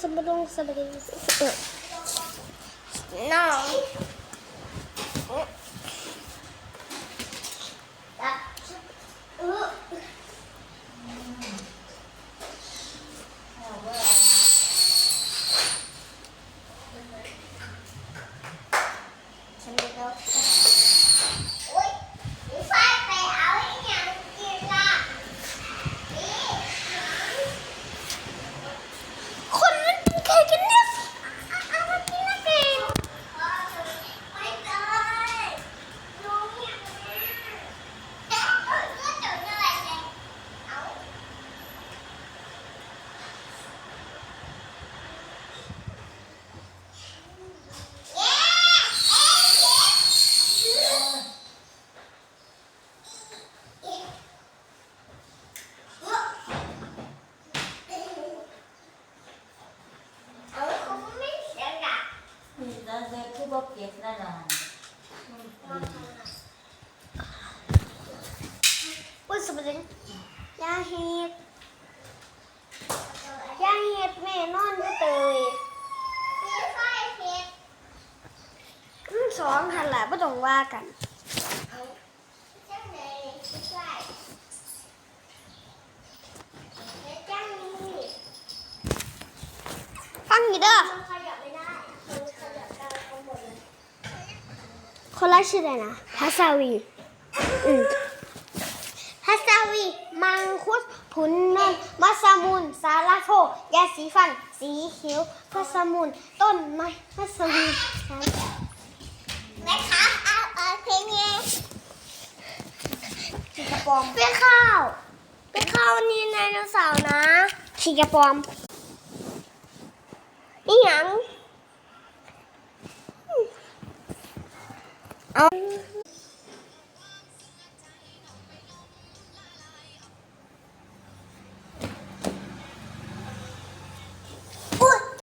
ซุงสมดุงสมดุงเออน้อง อะเออฉันไม่รู้โอ๊ยหนูไฟไปเอาไอ้หยังกินล่ะนี่ คนมันเป็นใครกันเนี่ยเอามากินนะเกม ไม่ได้ลุงอย่างนี้เด็กเออก็จดอะไรเนี่ยเอา เอาเขาไม่เสียงดัง นั่นเลยคือบกเก็บนั่นน่ะอุ้ยสมดุงยาเห็ดยาเห็ดแม่นอนก็เตยมีไฟเพชรทั้งสองหันหละไม่ต้องว่ากันเอาจังเลยไม่ใช่แล้วจังนี่ฟังอยู่เด้อ มันขยับไม่ได้มันขยับได้ทั้งหมดเลย คนละชื่ออะไรนะพัสาวีอืมพัสาวี มังคุดผุนนนมัสมุน สาลาโทยาสีฟัน สีเขียวพัสมุน ต้นไม้พัสวีสายแม่คะเอาเอาเพลงนี้ขีกระปอมเป็นข้าวเป็นข้าวนี่ไดโนเสาร์นะขีกระปอมนี่หยัง เอา